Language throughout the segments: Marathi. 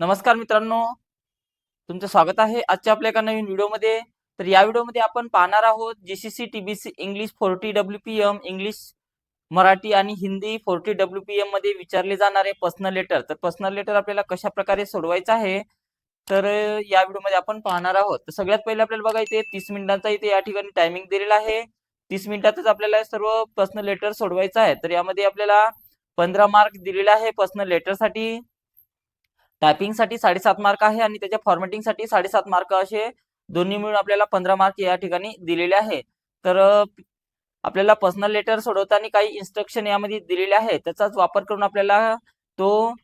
नमस्कार मित्रांनो. तुमचं स्वागत आहे आजच्या आपल्या एका नवीन व्हिडिओमध्ये. तर या व्हिडिओमध्ये आपण पाहणार आहोत GCC TBC English forty W P M English Marathi आणि हिंदी फोर्टी डब्ल्यू पी एममध्ये विचारले जाणारे पर्सनल लेटर तर पर्सनल लेटर आपल्याला कशा प्रकारे सोडवायचं आहे? तर या व्हिडिओमध्ये आपण पाहणार आहोत. तर सगळ्यात पहिले आपल्याला बघा इथे तीस मिनिटांचा इथे या ठिकाणी टायमिंग दिलेला आहे. तीस मिनिटातच आपल्याला सर्व पर्सनल लेटर सोडवायचं आहे. तर यामध्ये आपल्याला पंधरा मार्क दिलेला आहे पर्सनल लेटरसाठी टायपिंगसाठी साडेसात मार्क आहे आणि त्याच्या फॉर्मॅटिंगसाठी साडेसात मार्क असे दोन्ही मिळून आपल्याला पंधरा मार्क या ठिकाणी दिलेले आहे. तर आपल्याला पर्सनल लेटर सोडवताना काही इन्स्ट्रक्शन यामध्ये दिलेले आहे. त्याचाच वापर करून आपल्याला तो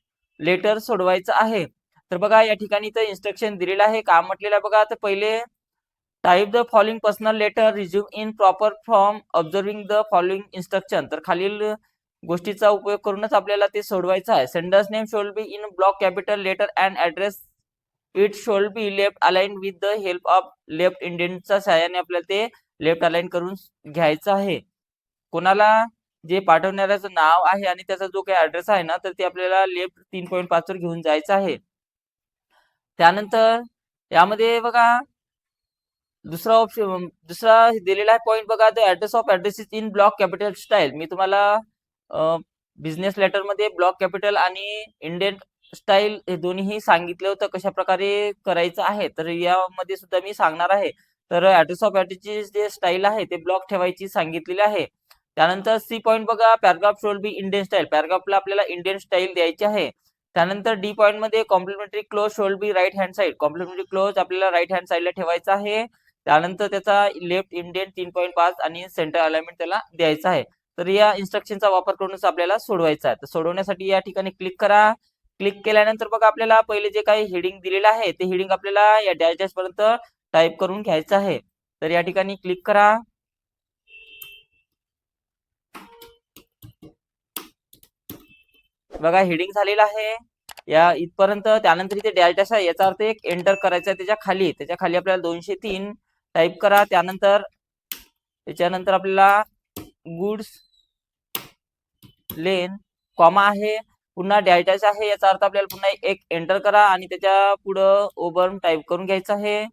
लेटर सोडवायचा आहे. तर बघा या ठिकाणी तर इन्स्ट्रक्शन दिलेलं आहे. काम म्हटलेलं आहे बघा तर पहिले type the following personal letter resume in proper form observing the following instruction तर खालील गोष्टीचा उपयोग करूनच आपल्याला ते सोडवायचं आहे. Sender's name shall be in block capital letter and address it shall be left align with the help of left इंडियनच्या सहाय्याने आपल्याला ते लेफ्ट अलाइन करून घ्यायचं आहे. कोणाला जे पाठवणाऱ्याचं नाव आहे आणि त्याचा जो काही ऍड्रेस आहे ना तर ते आपल्याला लेफ्ट तीन पॉईंट पाच वर घेऊन जायचं आहे. त्यानंतर यामध्ये बघा दुसरा ऑप्शन दुसरा दिलेला आहे पॉईंट बघा the address of address in block capital style मी तुम्हाला बिझनेस लेटरमध्ये ब्लॉक कॅपिटल आणि इंडियन स्टाईल हे दोन्हीही सांगितलं होतं कशा प्रकारे करायचं आहे. तर यामध्ये सुद्धा मी सांगणार आहे. तर ऍड्रेस ऑफ ऍड्रेसची जे स्टाईल आहे ते ब्लॉक ठेवायची सांगितलेली आहे. त्यानंतर सी पॉईंट बघा paragraph should be Indian style पॅराग्राफला आपल्याला इंडियन स्टाईल द्यायची आहे. त्यानंतर डी पॉईंटमध्ये complimentary close shall be right hand side complimentary close आपल्याला राईट हँड साईडला ठेवायचा आहे. त्यानंतर त्याचा लेफ्ट इंडियन तीन पॉईंट पाच आणि सेंटर अलाइनमेंट त्याला द्यायचा आहे. तर या इन्स्ट्रक्शनचा वापर करूनच आपल्याला सोडवायचा आहे. तर सोडवण्यासाठी या ठिकाणी क्लिक करा. क्लिक केल्यानंतर बघा आपल्याला पहिले जे काही हेडिंग दिलेलं आहे ते हेडिंग आपल्याला या डॅश डॅश पर्यंत टाईप करून घ्यायचं आहे. तर या ठिकाणी क्लिक करा. बघा हेडिंग झालेलं आहे. या इथपर्यंत त्यानंतर इथे डॅश डॅश आहे. याचा अर्थ एक एंटर करायचा आहे त्याच्याखाली. त्याच्याखाली आपल्याला दोनशे तीन टाईप करा. त्यानंतर त्याच्यानंतर आपल्याला गुड्स लेन कॉमा आहे पुन्हा डॅश आहे याचा अर्थ आपल्याला पुन्हा एक एंटर करा आणि त्याच्या पुढं ओबर्म टाईप करून घ्यायचं आहे.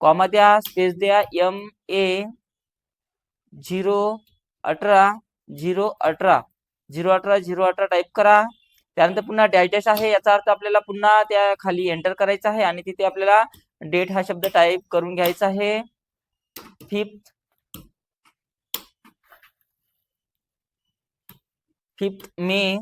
कॉमा द्या स्पेस द्या एम ए झिरो अठरा झिरो अठरा. झिरो अठरा झिरो अठरा टाईप करा. त्यानंतर पुन्हा डॅश डॅश आहे याचा अर्थ आपल्याला पुन्हा त्या खाली एंटर करायचा आहे आणि तिथे आपल्याला डेट हा शब्द टाईप करून घ्यायचा आहे. फिफ्थ फिफ्थ मे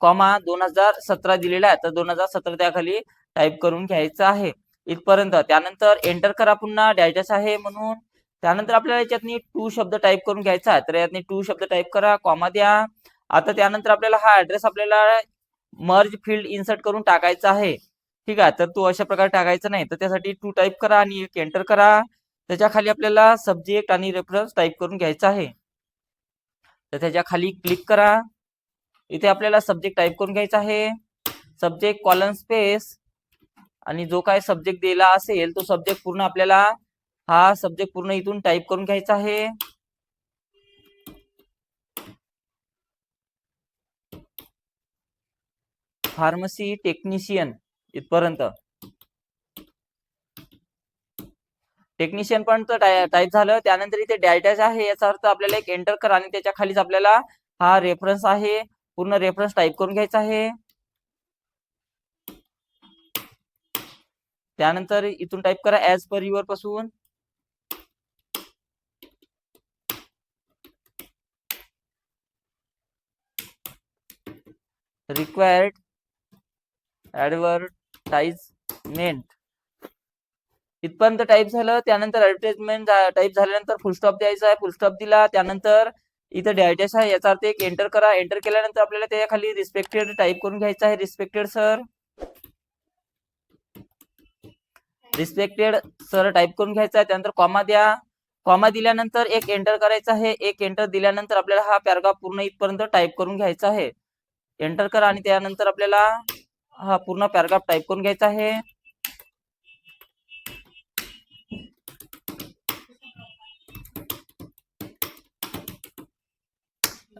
कॉमा दोन हजार सतरा दिलेला आहे. तर दोन हजार सतरा त्याखाली टाईप करून घ्यायचं आहे. इथपर्यंत. त्यानंतर एंटर करा पुन्हा. डॅश आहे म्हणून. त्यानंतर आपल्याला याच्यातनी टू शब्द टाईप करून घ्यायचा आहे. तर यातनी टू शब्द टाईप करा. कॉमा द्या. आता त्यानंतर आपल्याला हा ऍड्रेस आपल्याला मर्ज फील्ड इन्सर्ट करून टाकायचा आहे. ठीक आहे. तर तो अशा प्रकारे टाकायचा नाही. तर त्यासाठी टू टाईप करा आणि एक एंटर करा. त्याच्याखाली आपल्याला सब्जेक्ट आणि रेफरन्स टाईप करून घ्यायचा आहे. तर त्याच्याखाली क्लिक करा. इथे आपल्याला सब्जेक्ट टाईप करून घ्यायचा आहे. सब्जेक्ट कॉलन स्पेस आणि जो काय सब्जेक्ट दिला असेल तो सब्जेक्ट पूर्ण आपल्याला हा सब्जेक्ट पूर्ण इथून टाईप करून घ्यायचा आहे. फार्मसी टेक्निशियन इथपर्यंत. टेक्निशियन पण टाईप झालं. त्यानंतर इथे डॅश आहे याचा अर्थ आपल्याला एक एंटर करा आणि त्याच्या खालीच आपल्याला हा रेफरन्स आहे. पूर्ण रेफरन्स टाईप करून घ्यायचा आहे. त्यानंतर इथून टाईप करा ऍज पर युअरपासून. रिक्वायर्ड ऍडव्हर्टाइजमेंट इथपर्यंत टाईप झालं त्यानंतर ऍडव्हर्टाइजमेंट टाईप झाल्यानंतर फुलस्टॉप द्यायचा आहे फुलस्टॉप दिला त्यानंतर इथं डॅश आहे याचा अर्थ एक एंटर करा. एंटर केल्यानंतर आपल्याला त्याच्याखाली रिस्पेक्टेड टाईप करून घ्यायचं आहे. Respected sir respected sir type करून घ्यायचा आहे. त्यानंतर कॉमा द्या. कॉमा दिल्यानंतर एक एंटर करायचा आहे. एक एंटर दिल्यानंतर आपल्याला हा पॅराग्राफ पूर्ण इथपर्यंत टाईप करून घ्यायचा आहे. एंटर करा आणि त्यानंतर आपल्याला हा पूर्ण पॅराग्राफ टाईप करून घ्यायचा आहे.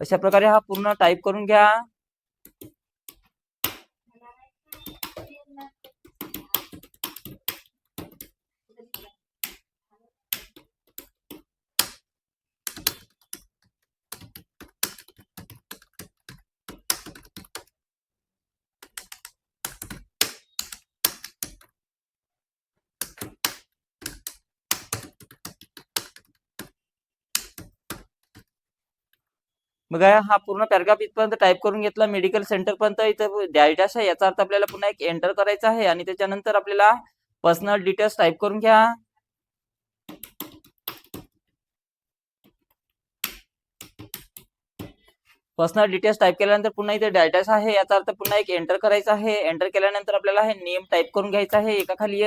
अशा प्रकारे हा पूर्ण टाईप करून घ्या. मग हा पूर्ण पॅराग्राफ इथपर्यंत टाईप करून घेतला मेडिकल सेंटर पर्यंत इथं डायटास आहे याचा अर्थ आपल्याला पुन्हा एक एंटर करायचा आहे आणि त्याच्यानंतर आपल्याला पर्सनल डिटेल्स टाईप करून घ्या. पर्सनल डिटेल्स टाईप केल्यानंतर पुन्हा इथे डायटॅस आहे याचा अर्थ पुन्हा एक एंटर करायचा आहे. एंटर केल्यानंतर आपल्याला हे नेम टाईप करून घ्यायचा आहे एका खाली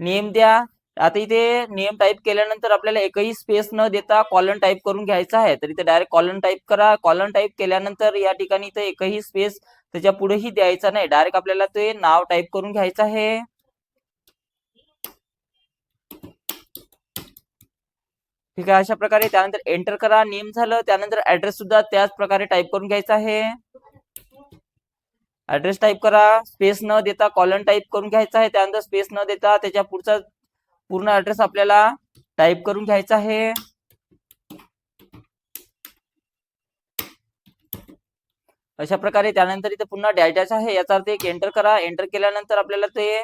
नेम द्या. आता इथे नेम टाईप केल्यानंतर आपल्याला एकही स्पेस न देता कॉलन टाईप करून घ्यायचा आहे. तर इथे डायरेक्ट कॉलन टाईप करा. कॉलन टाईप केल्यानंतर या ठिकाणी इथे एकही स्पेस त्याच्या पुढेही द्यायचा नाही. डायरेक्ट आपल्याला ते नाव टाईप करून घ्यायचं आहे. ठीक आहे अशा प्रकारे त्यानंतर एंटर करा. नेम झालं. त्यानंतर ऍड्रेस सुद्धा त्याच प्रकारे टाईप करून घ्यायचा आहे. ऍड्रेस टाईप करा. स्पेस न देता कॉलन टाईप करून घ्यायचा आहे. त्यानंतर स्पेस न देता त्याच्या पुढचा पूर्ण ऍड्रेस आपल्याला टाईप करून घ्यायचा आहे. अशा प्रकारे त्यानंतर इथे पुन्हा डॅश आहे. याचा अर्थ एक एंटर करा. एंटर केल्यानंतर आपल्याला ते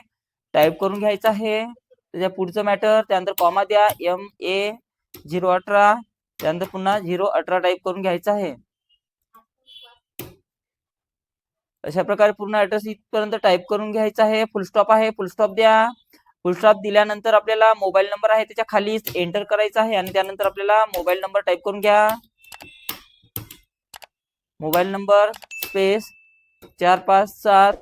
टाईप करून घ्यायचं आहे. त्याच्या पुढचं मॅटर त्यानंतर कॉमा द्या. एम ए झिरो अठरा. त्यानंतर पुन्हा झिरो अठरा टाईप करून घ्यायचं आहे. अशा प्रकारे पूर्ण ऍड्रेस इथपर्यंत टाईप करून घ्यायचा आहे. फुलस्टॉप आहे. फुलस्टॉप द्या. फुलस्टॉप दिल्यानंतर आपल्याला मोबाईल नंबर आहे त्याच्याखाली एंटर करायचा आहे आणि त्यानंतर आपल्याला मोबाईल नंबर टाईप करून घ्या. मोबाईल नंबर स्पेस चार पाच सात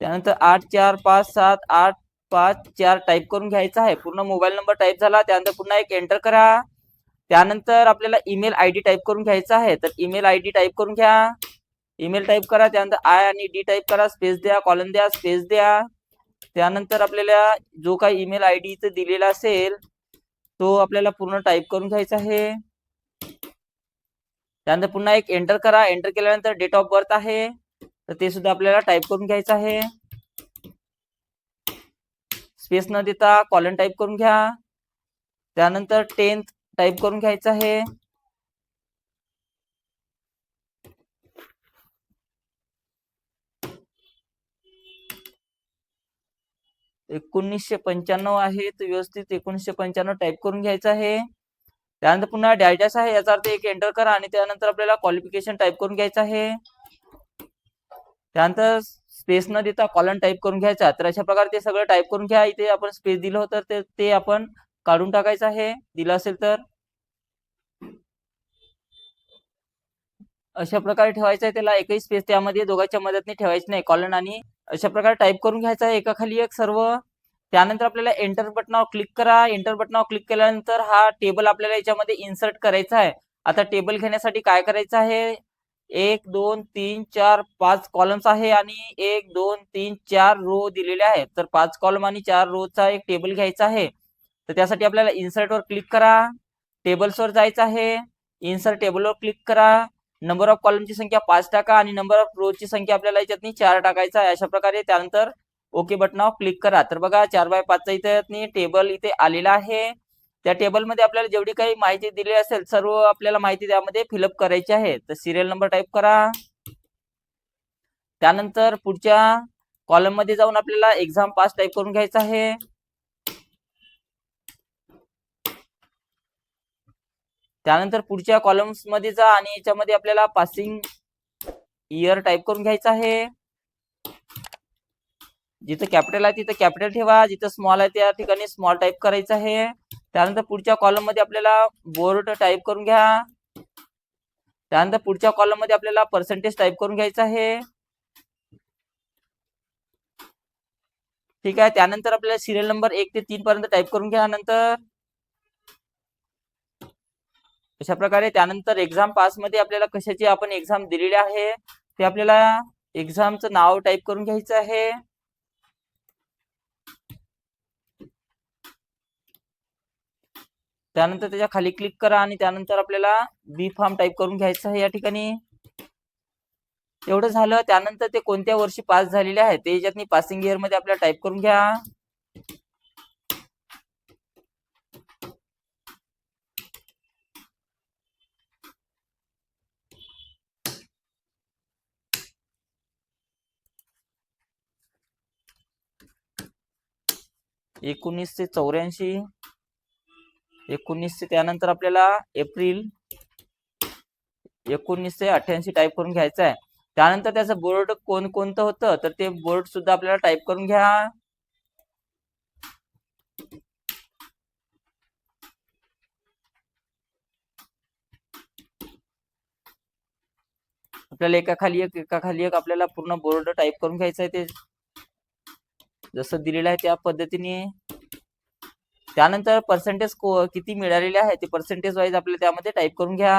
त्यानंतर आठ चार पाच सात आठ पाच चार टाईप करून घ्यायचा आहे. पूर्ण मोबाईल नंबर टाईप झाला त्यानंतर पुन्हा एक एंटर करा. त्यानंतर आपल्याला ईमेल आय डी टाईप करून घ्यायचा आहे तर ईमेल आय डी टाईप करून घ्या. ईमेल टाईप करा त्यानंतर आय आणि डी टाईप करा स्पेस द्या कॉलन द्या स्पेस द्या. त्यानंतर आपल्याला जो काही ईमेल आय डी इथं दिलेला असेल तो आपल्याला पूर्ण टाईप करून घ्यायचा आहे. त्यानंतर पुन्हा एक एंटर करा. एंटर केल्यानंतर डेट ऑफ बर्थ आहे. तर ते सुद्धा आपल्याला टाईप करून घ्यायचं आहे. स्पेस न देता कॉलन टाईप करून घ्या. त्यानंतर टेन्थ टाईप करून घ्यायचं आहे. एकोणीसशे पंच्याण्णव आहे तो व्यवस्थित एकोणीसशे पंच्याण्णव टाईप करून घ्यायचं आहे. त्यानंतर पुन्हा डायटास आहे याचा अर्थ एक एंटर करा आणि त्यानंतर आपल्याला क्वालिफिकेशन टाईप करून घ्यायचं आहे. त्यानंतर स्पेस न देता कॉलन टाईप करून घ्यायचा. तर अशा प्रकारे ते सगळं टाईप करून घ्या. इथे आपण स्पेस दिलं होतं ते ते आपण काढून टाकायचं आहे. दिलं असेल तर. अशा प्रकारे ठेवायचं आहे त्याला. एकही स्पेस त्यामध्ये दोघांच्या मदतीने ठेवायची नाही. कॉलन आणि अशा प्रकारे टाईप करून घ्यायचा आहे. एका खाली एक सर्व. त्यानंतर आपल्याला एंटर बटनावर क्लिक करा. एंटर बटनावर क्लिक केल्यानंतर हा टेबल आपल्याला याच्यामध्ये इन्सर्ट करायचा आहे. आता टेबल घेण्यासाठी काय करायचं आहे? एक दोन तीन चार पाच कॉलम्स आहे आणि एक दोन तीन चार रो दिलेले आहेत. तर पाच कॉलम आणि चार रोचा एक टेबल घ्यायचा आहे. तर त्यासाठी आपल्याला इन्सर्टवर क्लिक करा. टेबल्सवर जायचं आहे. इन्सर्ट टेबलवर क्लिक करा. नंबर ऑफ कॉलमची संख्या पाच टाका आणि नंबर ऑफ रोजची संख्या आपल्याला याच्यातनी चार टाकायचा आहे. अशा प्रकारे त्यानंतर ओके बटनावर क्लिक करा. तर बघा चार बाय पाचचा इथे टेबल इथे आलेला आहे. त्या टेबलमध्ये आपल्याला जेवढी काही माहिती दिली असेल सर्व आपल्याला माहिती त्यामध्ये फिलअप करायची आहे. तर सिरियल नंबर टाईप करा. त्यानंतर पुढच्या कॉलममध्ये जाऊन आपल्याला एक्झाम पास टाईप करून घ्यायचा आहे. त्यानंतर पुढच्या कॉलम्समध्ये जा आणि याच्यामध्ये आपल्याला पासिंग इयर टाईप करून घ्यायचा आहे. जिथं कॅपिटल आहे तिथं कॅपिटल ठेवा जिथं स्मॉल आहे त्या ठिकाणी स्मॉल टाईप करायचं आहे. त्यानंतर पुढच्या कॉलममध्ये आपल्याला बोर्ड टाईप करून घ्या. त्यानंतर पुढच्या कॉलममध्ये आपल्याला पर्सेंटेज टाईप करून घ्यायचं आहे. ठीक आहे त्यानंतर आपल्याला सिरियल नंबर एक ते तीन पर्यंत टाईप करून घ्या नंतर अशा प्रकारे त्यानंतर एक्झाम पासमध्ये आपल्याला कशाची आपण एक्झाम दिलेली आहे ते आपल्याला एक्झामचं नाव टाईप करून घ्यायचं आहे. त्यानंतर त्याच्याखाली क्लिक करा आणि त्यानंतर आपल्याला बी फॉर्म टाईप करून घ्यायचं आहे या ठिकाणी. एवढं झालं. त्यानंतर ते कोणत्या वर्षी पास झालेले आहे ते याच्यात पासिंग इयरमध्ये आपल्याला टाईप करून घ्या. एकोणीसशे चौऱ्याऐंशी एकोणीसशे त्यानंतर आपल्याला एप्रिल एकोणीसशे अठ्ठ्याऐंशी टाईप करून घ्यायचं आहे. त्यानंतर त्याचं बोर्ड कोण कोणतं होतं? तर ते बोर्ड सुद्धा आपल्याला टाईप करून घ्या. आपल्याला एका खाली एक एका खाली एक आपल्याला पूर्ण बोर्ड टाईप करून घ्यायचं आहे ते. जसं दिलेलं आहे त्या पद्धतीने. त्यानंतर पर्सेंटेज किती मिळालेले आहे ते पर्सेंटेज वाईज आपल्याला त्यामध्ये टाईप करून घ्या.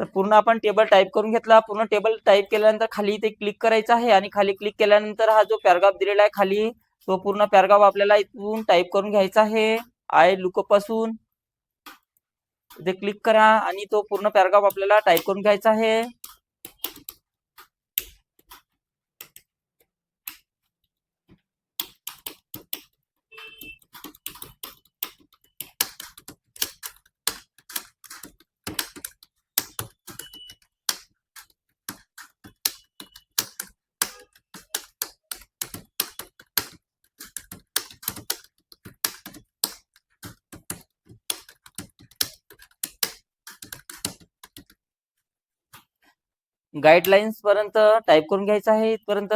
तर पूर्ण आपण टेबल टाईप करून घेतला. पूर्ण टेबल टाईप केल्यानंतर खाली इथे क्लिक करायचं आहे आणि खाली क्लिक केल्यानंतर हा जो पॅरग्राफ दिलेला आहे खाली तो पूर्ण पॅरग्राफ आपल्याला इथून टाईप करून घ्यायचा आहे. आय लुकपासून. इथे क्लिक करा आणि तो पूर्ण पॅराग्राफ आपल्याला टाईप करून घ्यायचा आहे. गाईडलाईन्स पर्यंत टाईप करून घ्यायचं आहे इथपर्यंत.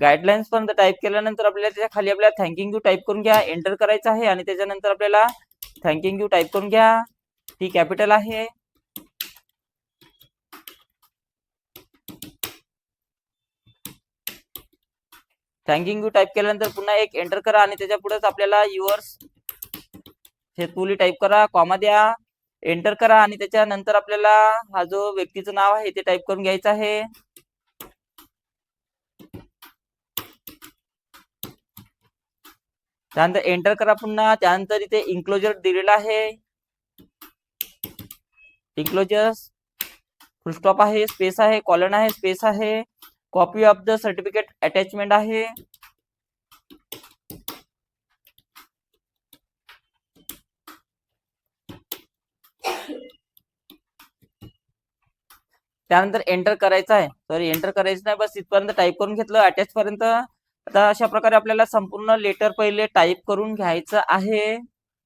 गाईडलाईन्स पण टाईप केल्यानंतर आपल्याला त्याच्याखाली आपल्याला थँकिंग यू टाईप करून घ्या एंटर करायचं आहे आणि त्याच्यानंतर आपल्याला थँकिंग यू टाईप करून घ्या. ती कॅपिटल आहे. थँकिंग यू टाईप केल्यानंतर पुन्हा एक एंटर करा आणि त्याच्या पुढेच आपल्याला युअर्स हे तुली टाईप करा कॉमा द्या. एंटर करा आणि त्याच्यानंतर आपल्याला हा जो व्यक्तीचं नाव आहे ते टाईप करून घ्यायचं आहे. त्यानंतर एंटर करा पुन्हा. त्यानंतर इथे इन्क्लोजर दिलेला आहे. इन्क्लोजर फुलस्टॉप आहे. स्पेस आहे. कॉलन आहे. स्पेस आहे. Copy of the certificate attachment आहे. त्यानंतर एंटर करायचं आहे. सॉरी एंटर करायचं नाही. बस इथपर्यंत टाईप करून घेतलं. अटॅच पर्यंत. आता अशा प्रकारे आपल्याला संपूर्ण लेटर पहिले टाईप करून घ्यायचं आहे.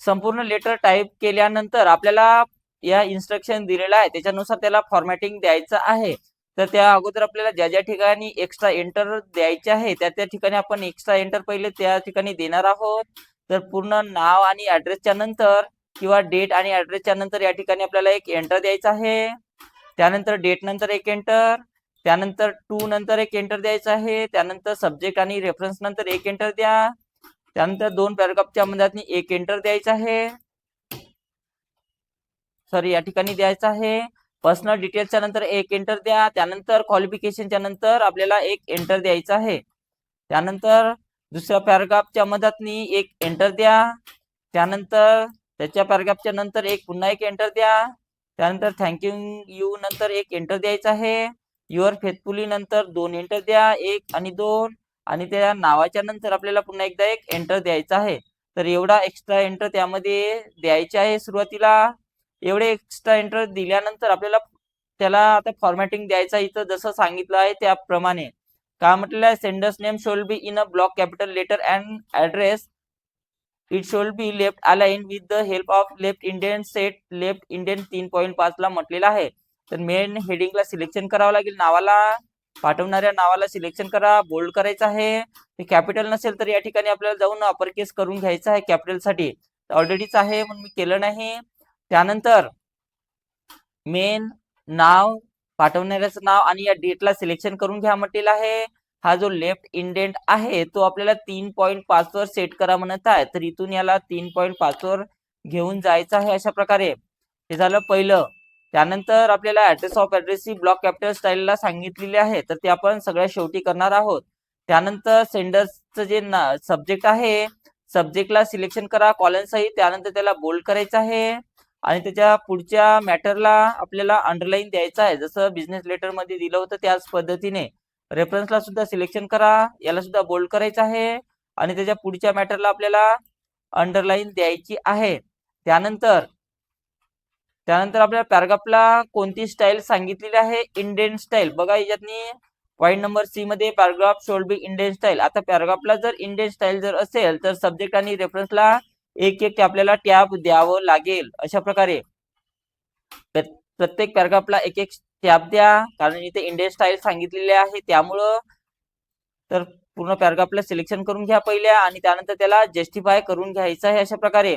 संपूर्ण लेटर टाईप केल्यानंतर आपल्याला या इन्स्ट्रक्शन दिलेला आहे. त्याच्यानुसार त्याला फॉर्मॅटिंग द्यायचं आहे. तर त्या अगोदर आपल्याला ज्या ज्या ठिकाणी एक्स्ट्रा एंटर द्यायचे आहे त्या त्या ठिकाणी आपण एक्स्ट्रा एंटर पहिले त्या ठिकाणी देणार आहोत. तर पूर्ण नाव आणि ऍड्रेसच्या नंतर किंवा डेट आणि ऍड्रेसच्या नंतर या ठिकाणी आपल्याला एक एंटर द्यायचं आहे. त्यानंतर डेट नंतर एक एंटर त्यानंतर टू नंतर एक एंटर द्यायचा आहे त्यानंतर सब्जेक्ट आणि रेफरन्स नंतर एक एंटर द्या त्यानंतर दोन पॅराग्राफच्या मध्यात एक एंटर द्यायचा आहे. सॉरी या ठिकाणी द्यायचं आहे. पर्सनल डिटेल्सच्या नंतर एक एंटर द्या त्यानंतर क्वालिफिकेशनच्या नंतर आपल्याला एक एंटर द्यायचा आहे. त्यानंतर दुसऱ्या पॅराग्राफच्या मधातनी एक एंटर द्या त्यानंतर त्याच्या पॅराग्राफच्या नंतर एक पुन्हा एक एंटर द्या त्यानंतर थँक्यू यू नंतर एक एंटर द्यायचा आहे. युअर फेथफुली नंतर दोन एंटर द्या एक आणि दोन. आणि त्या नावाच्या नंतर आपल्याला पुन्हा एकदा एक एंटर द्यायचा आहे. तर एवढा एक्स्ट्रा एंटर त्यामध्ये द्यायचे आहे सुरुवातीला. एवढे एक्स्ट्रा एंटर दिल्यानंतर आपल्याला त्याला आता फॉर्मॅटिंग द्यायचा इथं जसं सांगितलं आहे त्याप्रमाणे. का म्हटलं आहे sender's name shall be in a block capital letter and address it shall be left align with the help of left Indian set left Indian तीन पॉईंट पाच ला म्हटलेला आहे. तर मेन हेडिंगला सिलेक्शन करावं लागेल. नावाला पाठवणाऱ्या नावाला सिलेक्शन करा बोल्ड करायचं आहे. कॅपिटल नसेल तर या ठिकाणी आपल्याला जाऊन अपर केस करून घ्यायचं आहे कॅपिटलसाठी. ऑलरेडीच आहे म्हणून मी केलं नाही. त्यानंतर मेन नाव पाठवणाऱ्याचं नाव आणि या डेटला सिलेक्शन करून घ्या म्हटलेलं आहे. हा जो लेफ्ट इंडेंट आहे तो आपल्याला तीन पॉईंट पाच वर सेट करा म्हणत आहे. तर इथून याला तीन पॉईंट पाच वर घेऊन जायचं आहे अशा प्रकारे. हे झालं पहिलं. त्यानंतर आपल्याला ऍड्रेस ऑफ ऍड्रेस ही ब्लॉक कॅपिटल स्टाईलला सांगितलेली आहे. तर ते आपण सगळ्या शेवटी करणार आहोत. त्यानंतर सेंडर्सचं जे सब्जेक्ट आहे सब्जेक्टला सिलेक्शन करा कॉलन सही त्यानंतर त्याला बोल्ड करायचं आहे. आणि त्याच्या पुढच्या मॅटरला आपल्याला अंडरलाईन द्यायचं आहे. जसं बिझनेस लेटरमध्ये दिलं होतं त्याच पद्धतीने. रेफरन्सला सुद्धा सिलेक्शन करा. याला सुद्धा बोल्ड करायचं आहे. आणि त्याच्या पुढच्या मॅटरला आपल्याला अंडरलाईन द्यायची आहे. त्यानंतर त्यानंतर आपल्याला पॅराग्राफला कोणती स्टाईल सांगितलेली आहे? इंडियन स्टाईल बघा याच्यातनी पॉईंट नंबर सी मध्ये paragraph should be Indian style आता पॅराग्राफला जर इंडियन स्टाईल जर असेल तर सब्जेक्ट आणि रेफरन्सला एक एक आपल्याला टॅब द्यावं लागेल. अशा प्रकारे. प्रत्येक पॅराग्राफला एक एक टॅब द्या कारण इथे इंडियन स्टाईल सांगितलेली आहे. त्यामुळं तर पूर्ण पॅराग्राफला सिलेक्शन करून घ्या पहिल्या आणि त्यानंतर त्याला जस्टिफाय करून घ्यायचं आहे अशा प्रकारे.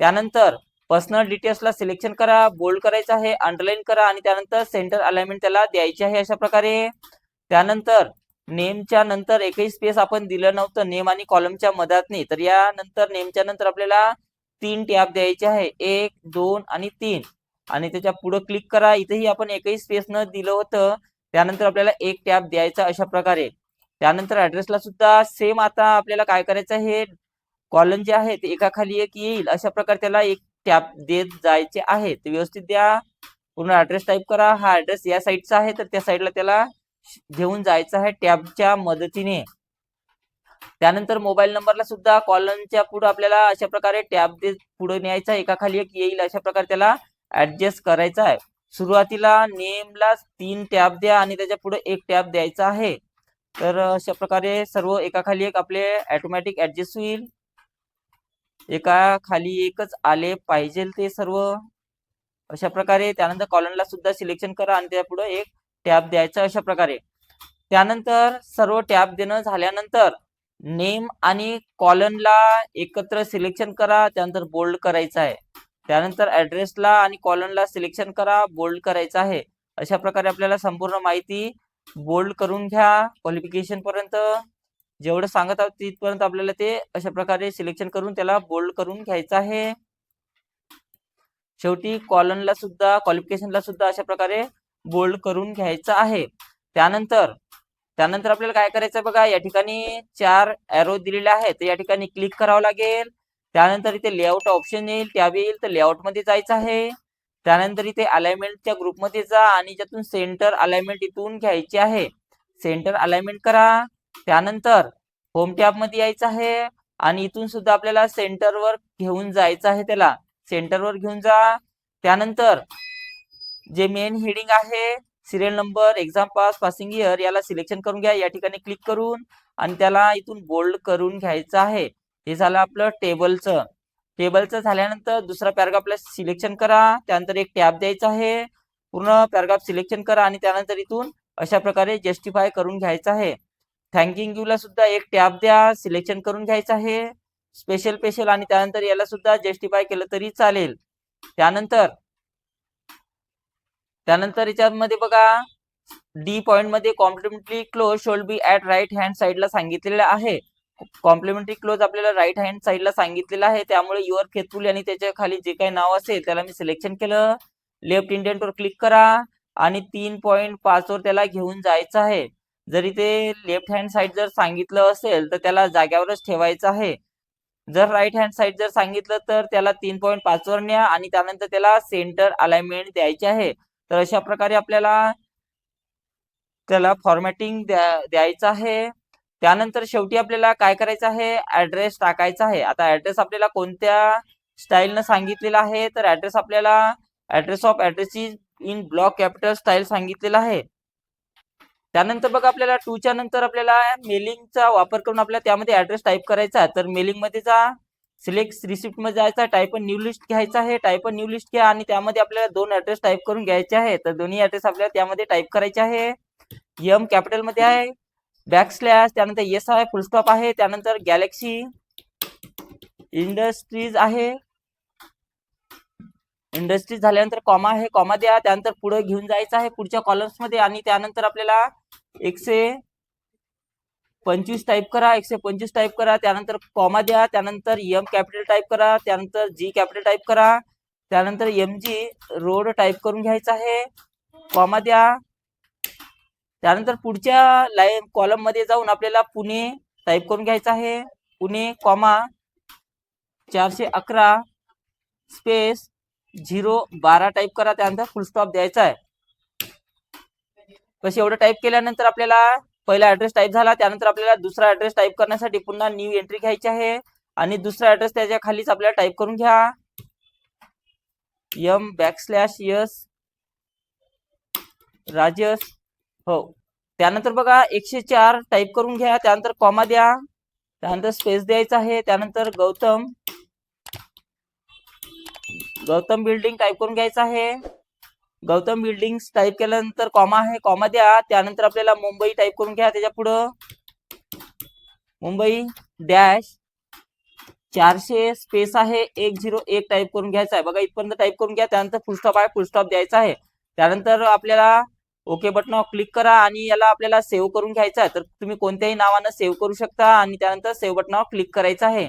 त्यानंतर पर्सनल डिटेल्सला सिलेक्शन करा बोल्ड करायचं आहे अंडरलाईन करा आणि त्यानंतर सेंटर अलाइनमेंट त्याला द्यायची आहे अशा प्रकारे. त्यानंतर नेमच्या नंतर एकही स्पेस आपण दिलं नव्हतं नेम आणि कॉलमच्या मधातनी. तर या नंतर नेमच्या नंतर आपल्याला तीन टॅब द्यायचे आहे एक दोन आणि तीन. आणि त्याच्या पुढे क्लिक करा इथेही आपण एकही स्पेस न दिलं होतं त्यानंतर आपल्याला एक टॅब द्यायचा अशा प्रकारे. त्यानंतर ऍड्रेसला सुद्धा सेम आता आपल्याला काय करायचं हे कॉलम जे आहे ते एकाखाली एक येईल. अशा प्रकारे त्याला एक टॅब देत जायचे आहे ते व्यवस्थित द्या. पूर्ण ऍड्रेस टाईप करा. हा ऍड्रेस या साईडचा आहे तर त्या साईडला त्याला घेऊन जायचं आहे टॅबच्या मदतीने. त्यानंतर मोबाईल नंबरला सुद्धा कॉलमच्या पुढे आपल्याला अशा प्रकारे टॅब देत पुढे न्यायचा एका एकाखाली एक येईल अशा प्रकारे त्याला ऍडजस्ट करायचा आहे. सुरुवातीला नेमला तीन टॅब द्या आणि त्याच्या पुढे एक टॅब द्यायचा आहे. तर अशा प्रकारे सर्व एकाखाली एक आपले ऑटोमॅटिक ऍडजस्ट होईल. एका खाली एकच आले पाहिजे ते सर्व. अशा प्रकारे त्यानंतर कॉलमला सुद्धा सिलेक्शन करा आणि त्या पुढे एक टॅब द्यायचा अशा प्रकारे. त्यानंतर सर्व टॅब देणं झाल्यानंतर नेम आणि कॉलमला एकत्र सिलेक्शन करा त्यानंतर बोल्ड करायचं आहे. त्यानंतर ऍड्रेसला आणि कॉलमला सिलेक्शन करा बोल्ड करायचं आहे. अशा प्रकारे आपल्याला संपूर्ण माहिती बोल्ड करून घ्या क्वालिफिकेशन पर्यंत. जेवढं सांगत आहोत तिथपर्यंत आपल्याला ते अशा प्रकारे सिलेक्शन करून त्याला बोल्ड करून घ्यायचं आहे. शेवटी कॉलनला सुद्धा क्वालिफिकेशनला सुद्धा अशा प्रकारे बोल्ड करून घ्यायचं आहे. त्यानंतर त्यानंतर आपल्याला काय करायचं बघा या ठिकाणी चार एरो दिलेले आहेत तर या ठिकाणी क्लिक करावं लागेल. त्यानंतर इथे लेआउट ऑप्शन येईल टॅब येईल तर लेआउटमध्ये जायचं आहे. त्यानंतर इथे अलाइनमेंटच्या ग्रुपमध्ये जा आणि ज्यातून सेंटर अलाइनमेंट इथून घ्यायची आहे. सेंटर अलाइनमेंट करा. त्यानंतर होम टॅबमध्ये यायचं आहे आणि इथून सुद्धा आपल्याला सेंटरवर घेऊन जायचं आहे त्याला. सेंटरवर घेऊन जा. त्यानंतर जे मेन हेडिंग आहे serial number exam pass passing year याला सिलेक्शन करून घ्या. या ठिकाणी क्लिक करून आणि त्याला इथून बोल्ड करून घ्यायचं आहे. हे झालं आपलं टेबलचं टेबलचं झाल्यानंतर दुसरा पॅराग्राफला सिलेक्शन करा. त्यानंतर एक टॅब द्यायचा आहे. पूर्ण पॅराग्राफ सिलेक्शन करा आणि त्यानंतर इथून अशा प्रकारे जस्टिफाय करून घ्यायचं आहे. थँकिंग यूला सुद्धा एक टॅब द्या सिलेक्शन करून घ्यायचं आहे. स्पेशल स्पेशल आणि त्यानंतर याला सुद्धा जस्टिफाय केलं तरी चालेल. त्यानंतर त्यानंतर याच्यामध्ये बघा D पॉइंटमध्ये complimentary close should be at right hand साईडला सांगितलेलं आहे. कॉम्प्लिमेंटरी क्लोज आपल्याला राईट हँड साईडला सांगितलेलं आहे. त्यामुळे युअर फेथफुल आणि त्याच्याखाली जे काही नाव असेल त्याला मी सिलेक्शन केलं. लेफ्ट इंडियनवर क्लिक करा आणि तीन पॉईंट पाच वर त्याला घेऊन जायचं आहे. जरी ते लेफ्ट हँड साईड जर सांगितलं असेल तर त्याला जाग्यावरच ठेवायचं आहे. जर राईट हँड साईड जर सांगितलं तर त्याला तीन पॉईंट पाच वर न्या आणि त्यानंतर त्याला सेंटर अलाइनमेंट द्यायचे आहे. तर अशा प्रकारे आपल्याला त्याला फॉर्मॅटिंग द्या द्यायचं आहे. त्यानंतर शेवटी आपल्याला काय करायचं आहे? ऍड्रेस टाकायचा आहे. आता ऍड्रेस आपल्याला कोणत्या स्टाईलनं सांगितलेला आहे? तर ऍड्रेस आपल्याला address of address in block capital style सांगितलेला आहे. त्यानंतर बघा आपल्याला टूच्या नंतर आपल्याला मेलिंगचा वापर करून आपल्याला त्यामध्ये ऍड्रेस टाईप करायचा तर मेलिंगमध्ये जा सिलेक्ट रिसिप्टमध्ये जायचा टाईप न्यू लिस्ट घ्यायचा आहे टाईप न्यू लिस्ट घ्या आणि त्यामध्ये आपल्याला दोन ऍड्रेस टाईप करून घ्यायचे आहे. तर दोन्ही ऍड्रेस आपल्याला त्यामध्ये टाईप करायचे आहे. एम कॅपिटलमध्ये आहे बॅक स्लॅश त्यानंतर एस आहे फुल स्टॉप आहे त्यानंतर गॅलेक्सी इंडस्ट्रीज आहे इंडस्ट्रीज झाल्यानंतर कॉमा आहे कॉमा द्या त्यानंतर पुढे घेऊन जायचं आहे पुढच्या कॉलम्समध्ये आणि त्यानंतर आपल्याला एकशे पंचवीस टाईप करा एकशे पंचवीस टाईप करा त्यानंतर कॉमा द्या त्यानंतर एम कॅपिटल टाईप करा त्यानंतर जी कॅपिटल टाईप करा त्यानंतर एम जी रोड टाईप करून घ्यायचा आहे कॉमा द्या. त्यानंतर पुढच्या लाईन कॉलममध्ये जाऊन आपल्याला पुणे टाईप करून घ्यायचं आहे पुणे कॉमा चारशे अकरा स्पेस झिरो बारा टाईप करा त्यानंतर फुल स्टॉप द्यायचा आहे. तसे एवढं टाईप केल्यानंतर आपल्याला पहिला ऍड्रेस टाईप झाला त्यानंतर आपल्याला दुसरा ऍड्रेस टाईप करण्यासाठी पुन्हा न्यू एंट्री घ्यायची आहे. आणि दुसरा ऍड्रेस त्याच्या खालीच आपल्याला टाईप करून घ्या. एम बॅकस्लॅश यस राजस हो. त्यानंतर बघा एकशे चार टाईप करून घ्या त्यानंतर कॉमा द्या. त्यानंतर स्पेस द्यायचा आहे. त्यानंतर गौतम गौतम बिल्डिंग टाईप करून घ्यायचं आहे. गौतम बिल्डिंग टाईप केल्यानंतर कॉमा आहे कॉमा द्या. त्यानंतर आपल्याला मुंबई टाईप करून घ्या त्याच्या पुढं. मुंबई डॅश चारशे स्पेस आहे एक झिरो एक टाईप करून घ्यायचा आहे. बघा इथपर्यंत टाईप करून घ्या त्यानंतर फुल स्टॉप आहे फुल स्टॉप द्यायचा आहे. त्यानंतर आपल्याला ओके बटन क्लिक करा आणि याला आपल्याला सेव्ह करून घ्यायचा आहे. तर तुम्ही कोणत्याही नावानं सेव्ह करू शकता आणि त्यानंतर सेव्ह बटनावर क्लिक करायचं आहे.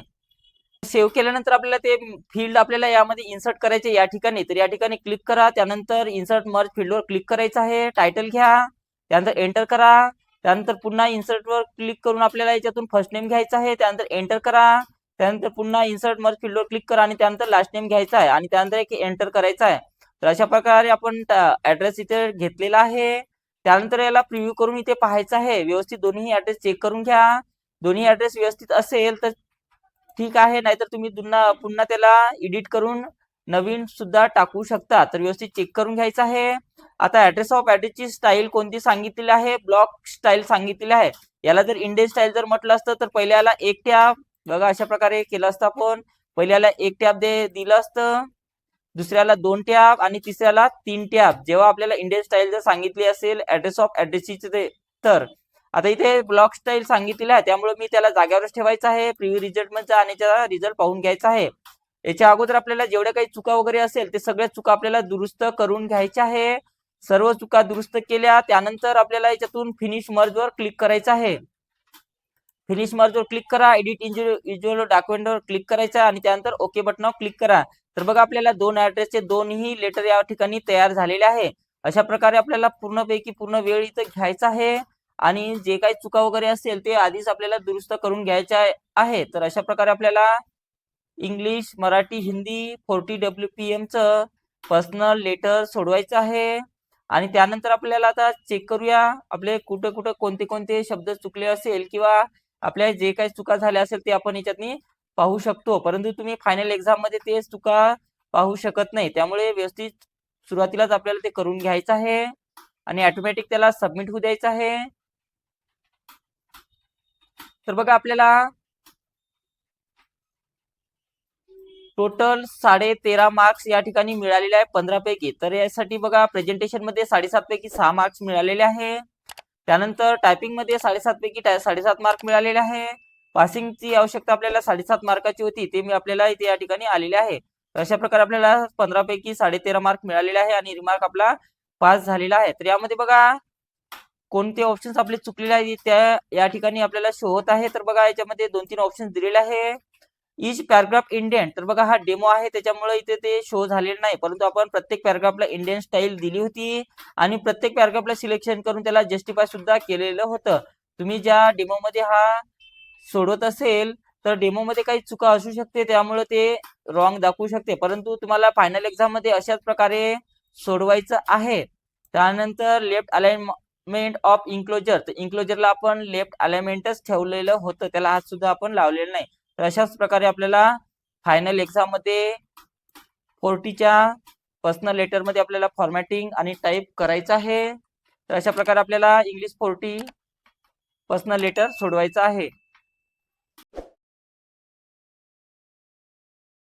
सेव्ह केल्यानंतर आपल्याला ते फील्ड आपल्याला यामध्ये इन्सर्ट करायचे या ठिकाणी. तर या ठिकाणी क्लिक करा. त्यानंतर इन्सर्ट मर्ज फील्डवर क्लिक करायचं आहे. टायटल घ्या. त्यानंतर एंटर करा. त्यानंतर पुन्हा इन्सर्टवर क्लिक करून आपल्याला याच्यातून फर्स्ट नेम घ्यायचा आहे. त्यानंतर एंटर करा. त्यानंतर पुन्हा इन्सर्ट मर्ज फील्डवर क्लिक करा आणि त्यानंतर लास्ट नेम घ्यायचा आहे आणि त्यानंतर एक एंटर करायचा आहे. तर अशा प्रकारे आपण ऍड्रेस इथे घेतलेला आहे. त्यानंतर याला प्रिव्ह्यू करून इथे पाहायचं आहे. व्यवस्थित दोन्ही ऍड्रेस चेक करून घ्या. दोन्ही ऍड्रेस व्यवस्थित असेल तर ठीक आहे नाहीतर तुम्ही पुन्हा पुन्हा त्याला एडिट करून नवीन सुद्धा टाकू शकता. तर व्यवस्थित चेक करून घ्यायचं आहे. आता ऍड्रेस ऑफ ऍड्रेसची स्टाईल कोणती सांगितलेली आहे? ब्लॉक स्टाईल सांगितलेली आहे. याला जर इंडियन स्टाईल जर म्हटलं असतं तर पहिल्याला एक टॅब बघा अशा प्रकारे केलं असतं आपण. पहिल्याला एक टॅब दे दिलं असतं. दुसऱ्याला दोन टॅब आणि तिसऱ्याला तीन टॅब. जेव्हा आपल्याला इंडियन स्टाईल जर सांगितली असेल ऍड्रेस ऑफ ऍड्रेसची तर आता इथे ब्लॉक स्टाईल सांगितलेला आहे त्यामुळे मी त्याला जागेवरच ठेवायचं आहे. प्रिव्ह्यू रिझल्टमध्ये आणि रिझल्ट पाहून घ्यायचा आहे. याच्या अगोदर आपल्याला जेवढ्या काही चुका वगैरे असेल ते सगळ्या चुका आपल्याला दुरुस्त करून घ्यायच्या आहे. सर्व चुका दुरुस्त केल्या. त्यानंतर आपल्याला याच्यातून फिनिश मर्ज वर क्लिक करायचं आहे. फिनिश मर्ज वर क्लिक करा. एडिट इंजुअल डॉक्युमेंटवर क्लिक करायचा आणि त्यानंतर ओके बटनावर क्लिक करा. तर बघा आपल्याला दोन ऍड्रेसचे दोनही लेटर या ठिकाणी तयार झालेले आहे. अशा प्रकारे आपल्याला पूर्णपैकी पूर्ण वेळ इथं घ्यायचा आहे. आणि जे काही चुका वगैरे असेल ते आधीच आपल्याला दुरुस्त करून घ्यायच्या आहे तर अशा प्रकारे आपल्याला English Marathi Hindi forty W P एमचं personal letter सोडवायचं आहे. आणि त्यानंतर आपल्याला आता चेक करूया आपले कुठे कुठे कोणते कोणते शब्द चुकले असेल किंवा आपल्या जे काही चुका झाल्या असेल ते आपण याच्यातनी पाहू शकतो. परंतु तुम्ही फायनल एक्झाममध्ये ते चुका पाहू शकत नाही. त्यामुळे व्यवस्थित सुरुवातीलाच आपल्याला ते करून घ्यायचं आहे. आणि ऑटोमॅटिक त्याला सबमिट होऊ द्यायचं आहे. तर बघा आपल्याला टोटल साडे तेरा मार्क्स या ठिकाणी मिळालेले आहे पंधरा पैकी तर यासाठी बघा प्रेझेंटेशनमध्ये साडेसात पैकी सहा मार्क्स मिळालेले आहे. त्यानंतर टायपिंगमध्ये साडेसात पैकी साडेसात मार्क मिळालेले आहे. पासिंगची आवश्यकता आपल्याला साडेसात मार्काची होती ते मी आपल्याला इथे या ठिकाणी आलेले आहे. अशा प्रकारे आपल्याला पंधरा पैकी साडे तेरा मार्क मिळालेले आहे आणि रिमार्क आपला पास झालेला आहे. तर यामध्ये बघा कोणते ऑप्शन्स आपले चुकलेले आहेत त्या या ठिकाणी आपल्याला शो होत आहे. तर बघा याच्यामध्ये दोन तीन ऑप्शन दिलेले आहे. इच पॅराग्राफ इंडियन तर बघा हा डेमो आहे. त्याच्यामुळे इथे ते शो झालेले नाही. परंतु आपण प्रत्येक पॅराग्राफला इंडियन स्टाईल दिली होती. आणि प्रत्येक पॅराग्राफला सिलेक्शन करून त्याला जस्टिफाय सुद्धा केलेलं होतं. तुम्ही ज्या डेमो मध्ये हा सोडवत असेल तर डेमो मध्ये काही चुका असू शकते. त्यामुळे ते रॉंग दाखवू शकते. परंतु तुम्हाला फायनल एक्झाममध्ये अशाच प्रकारे सोडवायचं आहे. त्यानंतर लेफ्ट अलाइनमेंट ऑफ इन्क्लोजर तर इन्क्लोजरला आपण लेफ्ट अलाइनमेंटच ठेवलेलं होतं. त्याला हात सुद्धा आपण लावलेला नाही. तर अशाच प्रकारे आपल्याला फायनल एक्झाममध्ये फोर्टीच्या पर्सनल लेटरमध्ये आपल्याला फॉर्मॅटिंग आणि टाईप करायचं आहे. तर अशा प्रकारे आपल्याला इंग्लिश फोर्टी पर्सनल लेटर सोडवायचं आहे.